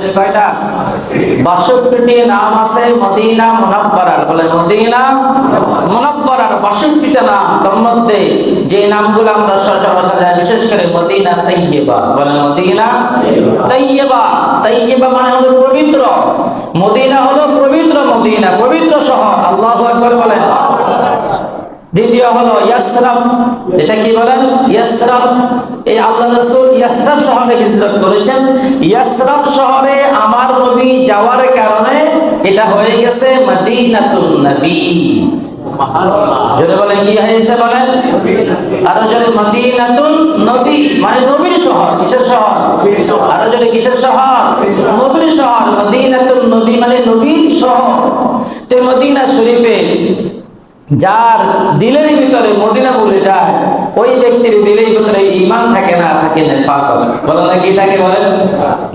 জানি কয়টা? বাষট্টিটি নাম আছে, মদিনা মুনাব্বারার। বলে মদিনা মুনাব্বারার বাষট্টিটা নাম। তার মধ্যে যে নামগুলো আমরা সচরাচর জানি বিশেষ করে মদিনা তাইয়্যিবা। বলে মদিনা তাইয়্যিবা। তাইয়্যিবা মানে হলো পবিত্র। মদিনা হলো পবিত্র মদিনা, পবিত্র শহর। আল্লাহ আকবার বলেন। দ্বিতীয় হলো ইয়াসরাব এটা কি বলেন? ইয়াসরাব এই আল্লাহ রাসূল ইয়াসরাব শহরে হিজরত করেছেন। ইয়াসরাব শহরে আমার নবী যাওয়ার কারণে এটা হয়ে গেছে মদিনাতুন নবী। জোরে বলেন, কি হয়েছে বলেন? আরও জোরে, মদিনাতুন নবী। মানে নবীর শহর, কিসের শহর? আরও জোরে, কিসের শহর? নবীর শহর, মদিনাতুন নবী মানে নবীর শহর। তো মদিনা শরীফে যার দিলের ভিতরে মদিনা বলে যায়, ওই ব্যক্তির দিলের ভিতরে ইমান থাকে না, থাকে নেফাকত। বলেন না কি থাকে বলেন?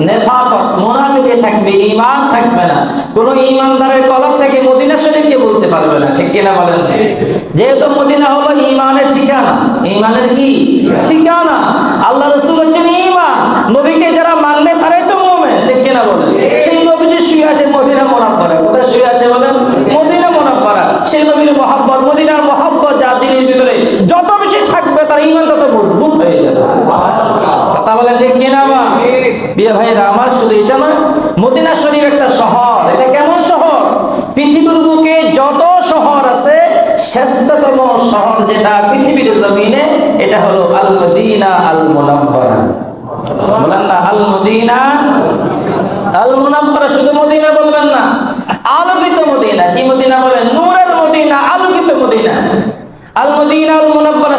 নেফাকত, মুনাফিকে থাকবে ইমান থাকবে না। কোন ইমানদারের কলম থেকে মদিনা শরীফকে বলতে পারবে না, ঠিক কিনা বলেন? যেহেতু মদিনা হলো ইমানের ঠিকানা ইমানের কি? ঠিকানা। আল্লাহ রসুল হচ্ছেন ইমান নবীকে যারা মানবে তারাই তো মোমেন ঠিক কিনা বলেন সেই নবী যে শুয়ে আছে মদিনা মোনাব্বরা কোথায় শুয়ে আছে বলেন মদিনা মোনাব্বরা সেই নবীর মহাব্বত মদিনার মহাব্বত যা দিনের ভিতরে যত বেশি থাকবে তার ইমান তত মজবুত হয়ে যাবে কথা বলেন ঠিক কিনা বা বিয়ে ভাইরা আমার শুধু এটা নয় মদিনা শরীফ একটা শহর। এটা কেমন শহর? পৃথিবীর বুকে যত শহর আছে শ্রেষ্ঠতম শহর যেটা পৃথিবীর জমিনে, এটা হলো আল মদিনা আল মদিনা বলবেন না, আলোকিত মদিনা। কি মদিনা বলেন? নূরের মদিনা, আলোকিত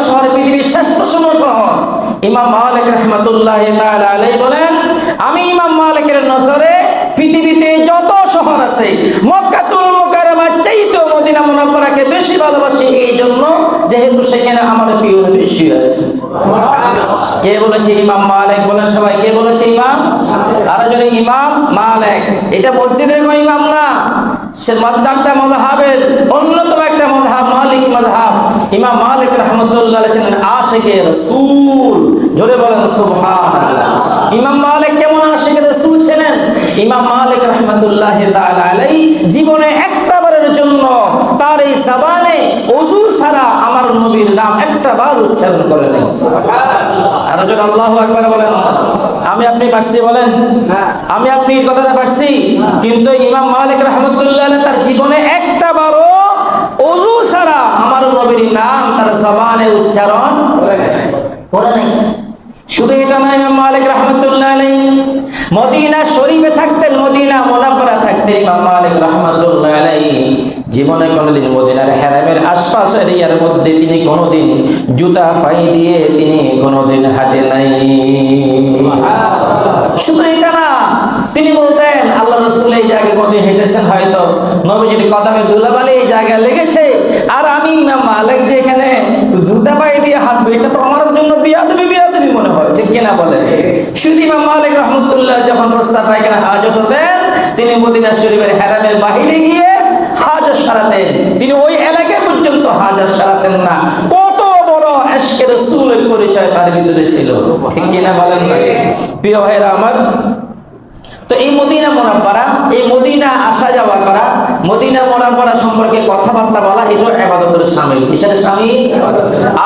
শহর ইমাম বলেন, আমি ইমাম মালিকের নজরে পৃথিবীতে যত শহর আছে, মক্কাতুল মুকাররমা চাইতে মদিনা মুনাব্বারাকে বেশি ভালোবাসি এই জন্য, যেহেতু সেখানে আমার প্রিয় নবী শুয়ে আছে। কে বলেছে ইমাম মালিক? বলেন সবাই, কে বলেছে ইমাম? আর যদি ইমাম মালিক। এটা মসজিদের কোনো ইমাম না। সে চারটা মজাহাবের অন্যতম একটা মজাহাব মালিক মজাহাব ইমাম মালিক রহমতুল্লাহ ছিলেন আশেকে রসুল। জোরে বলেন সুবহানাল্লাহ। ইমাম মালিক কেমন আশেকে রসুল ছিলেন ইমাম মালিক রহমতুল্লাহ আলাই জীবনে একটা বারের জন্য তার এই সাবানে অজু ছাড়া আমার নবীর নাম একটা বার উচ্চারণ করে নেই। আর যদি আল্লাহ একবার বলেন। আমি আপনি পারছি বলেন? আমি আপনি এই কথাটা পারছি? কিন্তু ইমাম মালিক রহমতুল্লাহ তার জীবনে একটা বারও অজু ছাড়া আমার নবীর নাম তার জবানে উচ্চারণ করে নাই। শুধু এটা নয় ইমাম মালিক রহমতুল্লাহ আলাইহি মদিনা শরীফে থাকতেন, মদিনা মোনাব্বরা থাকতেন, ইমাম মালিক রহমতুল্লাহ আলাইহি। জীবনে কোনোদিন মদিনার হেরামের আশপাশ এরিয়ার মধ্যে তিনি কোনোদিন জুতা পাই দিয়ে তিনি কোনোদিন হাঁটে নাই। শুধু এটা না, তিনি বলতেন, আল্লাহ রসুল এই জায়গায় হেঁটেছেন হয়তো। নবীজির কদমে দুলাবালি এই জায়গায় লেগেছে। আর আমি মালিক যে এখানে জুতা পাই দিয়ে হাঁটবো, এটা তো আমার জন্য মনে হয়, ঠিক কিনা বলেন? শুধু ইমাম মালিক রহমতুল্লাহ যখন প্রস্তাব পায়খানা হাজত হতেন তিনি মদিনা শরীফের হেরামের বাহিরে গিয়ে হাজত সারাতেন। তিনি ওই এলাকা পর্যন্ত হাজত সারাতেন না। কত বড় এশকের রসুলের পরিচয় তার ভিতরে ছিল। ঠিক কিনা বলেন প্রিয় ভাইরা আমার, তো এই মদিনা মোনাব্বারা, এই মদিনা আসা যাওয়া করা মদিনা মরা মরা সম্পর্কে কথাবার্তা বলা এটাও আবাদতের সামিল। কিসের সামিল?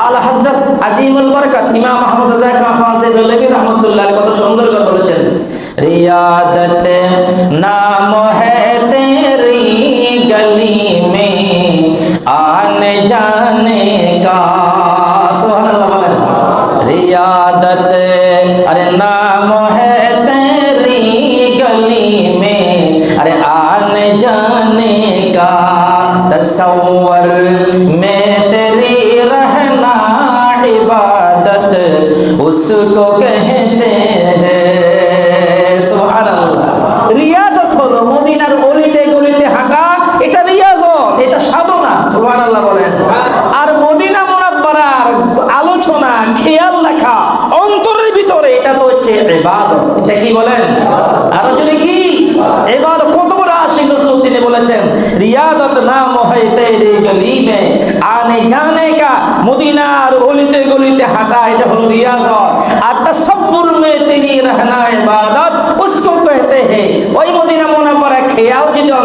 আল হাজরত আজিমুল বরকত। ইমাম মাহমুদ রাজা খান ফাজিল বলেবি রহমাতুল্লাহ কত সুন্দর করে বলেছেন, রিয়াদত নাম হে তেরি গলি মে আনে জানে কা। সুবহানাল্লাহ বলেন, রিয়াদত तस्वर में तेरी रहना इबादत उसको कहते हैं सुभान अल्लाह রিয়াজত হলো মদিনার অলিতে গলিতে হাঁটা এটা রিয়াজত এটা সাধনা সুবহানাল্লাহ বলেন আর মদিনা মুনাব্বারার আলোচনা খেয়াল রাখা অন্তরের ভিতরে এটা তো হচ্ছে ইবাদত এটা কি বলেন আর যদি কি ইবাদত কত বড় আশিক রাসূল তিনি বলেছেন রিয়াদত নাম হয় তেরে গলি মে আনে জানে কা মদিনার অলিতে গলিতে হাঁটা এটা হলো রিয়াজত আর তসব্বুর মে তেরি রহনা ইবাদত उसको कहते हैं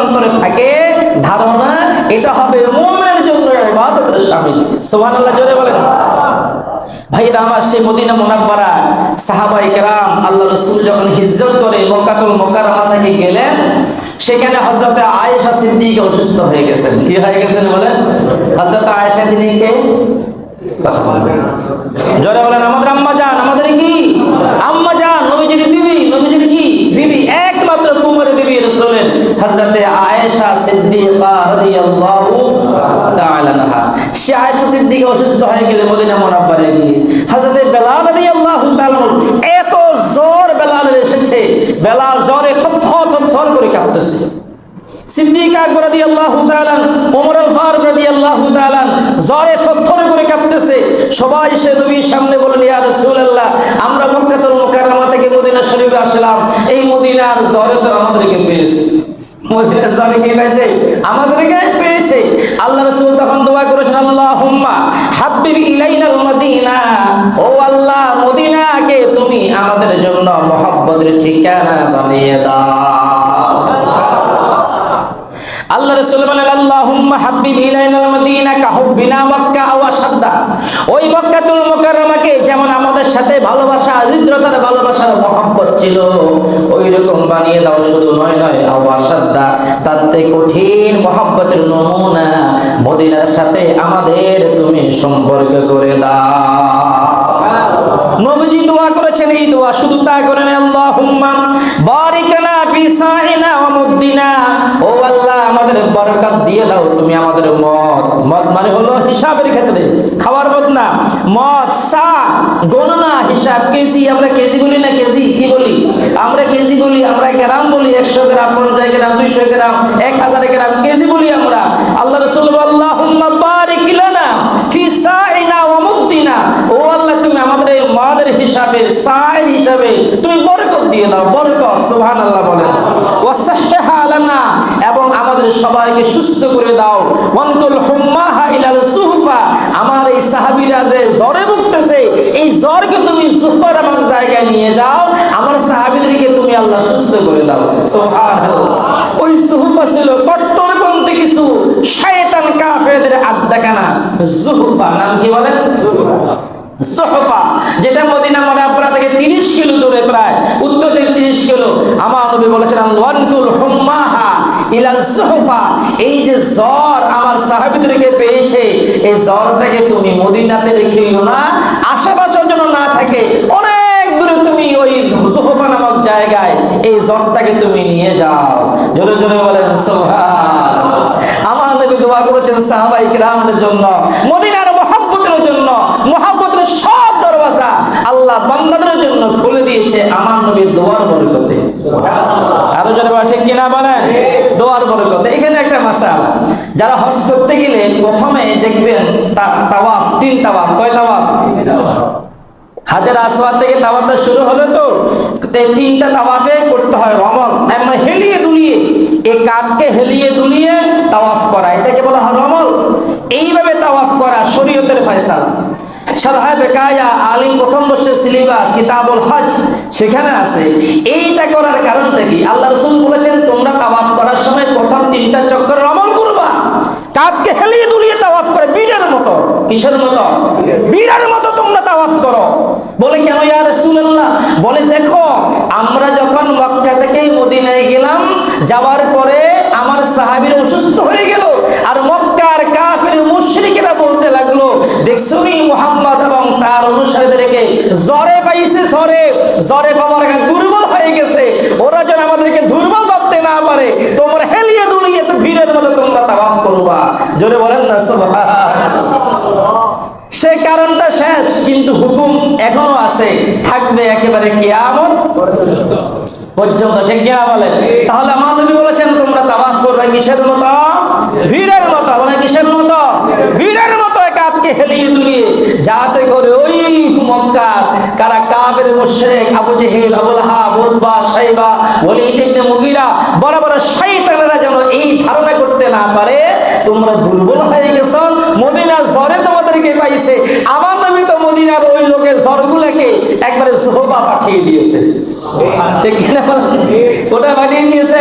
অন্তরে থাকে ধারণা এটা হবে মুমিনের জন্য ইবাদতের শামিল সুবহানাল্লাহ জোরে বলেন ভাইরা আমার সেই মদিনা মুনাব্বারা সাহাবাই কেরাম আল্লাহ রসুল যখন হিজরত করে মক্কাতুল মোকাররমা থেকে গেলেন সেখানে হযরতে আয়েশা সিদ্দিক অসুস্থ হয়ে গেছেন। কি হয়ে গেছেন বলেন? হযরত আয়েশা তিনি কে? জোরে বলেন, আমাদের আম্মা জান, আমাদের কি? আম্মা জান, নবীজির বিবি, নবীজির কি? বিবি, একমাত্র কুমার বিবি রাসূলের হযরতে আয়েশা সিদ্দিকা রাদিয়াল্লাহু তাআলা আনহা। সে আয়েশা সিদ্দিকা অসুস্থ হয়ে গেলে মদিনা মুনাব্বারে গিয়ে হযরতে বেলাল রাদিয়াল্লাহু তাআলা এত জোর বেলালের এসেছে। বেলাল করে কাঁপতেছে সিদ্দিক আকবর ওমর আল ফারুক থরথর করে কাঁপতেছে সবাই নবীর সামনে বলেন ইয়া রাসূলুল্লাহ, আমরা মক্কাতুল মুকাররমা থেকে মদিনা শরীফে আসলাম। এই মদিনার তো আমাদেরকে পেয়েছে। মদিনার কে পেয়েছে? আমাদেরকে পেয়েছে। আল্লাহ রাসূল তখন দোয়া করেছেন, আল্লাহুম্মা হাব্বিব ইলাইনাল মদিনা। ও আল্লাহ, মদিনাকে তুমি আমাদের জন্য মহব্বতের ঠিকানা বানিয়ে দাও। আমাদের সাথে আমাদের তুমি সম্পর্ক করে দাও। নবীজি দোয়া করেছেন, এই দোয়া শুধু তা করেন বারিকনা ও আল্লাহ আমাদের বরকত দিয়ে দাও, তুমি আমাদের মত মত মানে হলো হিসাবের ক্ষেত্রে, খাওয়ার মত না। মত সা গণনা, হিসাব। কেজি, আমরা কেজি বলি না কেজি? কি বলি? আমরা কেজি বলি, আমরা গ্রাম বলি, একশো গ্রাম, পঞ্চাশ গ্রাম, দুইশো গ্রাম, এক হাজার গ্রাম, কেজি বলি আমরা। আল্লাহ রসুল আল্লাহুম্মা বারিক লানা ফি ওয়া আল্লাহ আমাদের হিসাবে সাই হিসাবে, তুমি বরকত দিয়ে দাও, বরকত, সুবহানাল্লাহ বলেন। ওয়াসাহহা লানা এবং আমাদের সবাইকে সুস্থ করে দাও। ওয়ানকুল হুম্মাহা ইলাল সুহফা। আমার এই সাহাবীরা যে জ্বরে ভুগতেছে, এই জ্বরকে তুমি সুপার আমার জায়গায় নিয়ে যাও। আমার সাহাবীদেরকে তুমি আল্লাহ সুস্থ করে দাও। সুবহানাল্লাহ। ওই সুহফা ছিল কট্টরপন্থী কিছু শয়তান কাফেরদের আড্ডাখানা। জুহফা নাম কি বলেন সোহফা। আমার নবী বলেছেন ওয়ানকুল এই যে জ্বর আমার সাহাবিদেরকে পেয়েছে, এই জ্বরটাকে তুমি মদিনাতে রেখেও না, আশেপাশের জন্য না থাকে, অনেক দূরে তুমি ওই জায়গায় এই তুমি নিয়ে যাও। জোরে জোরে বলেন দোয়া করেছেন সাহাবাই কিরামের জন্য, মদিনার মহাব্বতের জন্য, মহাব্বতের সব দরওয়াজা আল্লাহ বান্দাদের জন্য খুলে দিয়েছে আমার নবীর দোয়ার বরকতে। আরও যারা ঠিক কিনা বলেন? দোয়ার বরকতে। এখানে একটা মাসাল। যারা হজ করতে গেলে প্রথমে দেখবেন তাওয়াফ, তিন তাওয়াফ। কয় তাওয়াফ? হাজার আসওয়াদ থেকে তাওয়াফটা শুরু হলো তো। তিনটা তাওয়াফে করতে হয় রমল মানে হেলিয়ে দুলিয়ে এই কাককে হেলিয়ে দুলিয়ে তাওয়াফ করা। এটাকে বলা হয় রমল এইভাবে তাওয়াফ করা শরীয়তের ফয়সালা। সিলেবাস কিতাবুল হজ সেখানে আছে। এইটা করার কারণটা কি? আল্লাহ রসুল বলেছেন, তোমরা তাওয়াফ করার সময় প্রথম তিনটা চক্কর রমল করবা কাককে হেলিয়ে দুলিয়ে তাওয়াফ করে বীরের মতো কিসের মতো? বীরের মতো তোমরা তাওয়াফ করো। বলে, কেন ইয়া রাসূলুল্লাহ? বলে, দেখো, আমরা যখন মক্কা থেকে মদিনায় গেলাম, যাওয়ার পরে আমার সাহাবীর অসুস্থ হয়ে গেল আর মক্কার কাফির মুশরিকেরা বলতে লাগল দেখছুনি মুহাম্মদ এবং তার অনুসারীদেরকে জ্বরে পাইছে, জ্বরে জ্বরে বাবার দুর্বল হয়ে গেছে, ওরা যেন আমাদেরকে দুর্বল ভাবতে না পারে, তোমরা হেলিয়ে দুলিয়ে তো ভিড়ের মতো তোমরা তাওয়াফ করবা। জোরে বলেন না, সুবহানাল্লাহ। কিন্তু হুকুম এখনও আছে, থাকবে একেবারে কিয়ামত পর্যন্ত, ঠিক কিনা বলে তাহলে আমার নবী বলেছেন, তোমরা তাওয়াফ করবে কিসের মতো? ভিড়ের মতো মানে কিসের মতো? ভিড়ের মতো কাতকে হেলিয়ে দুলিয়ে যাতে করে ওই মক্কার কারা কাবের আবু জেহেল, আবুল সাইবা মুগিরা, বড় বড় যেন এই ধারণা করতে না পারে, তোমরা দুর্বল হয়ে গেছো মদিনা জ্বরে তোমাদেরকে পাইছে আমার মদিনার ওই লোকের জ্বরগুলাকে একবারে জোহবা পাঠিয়ে দিয়েছে। ঠিক কিনা? ওটা পাঠিয়ে দিয়েছে।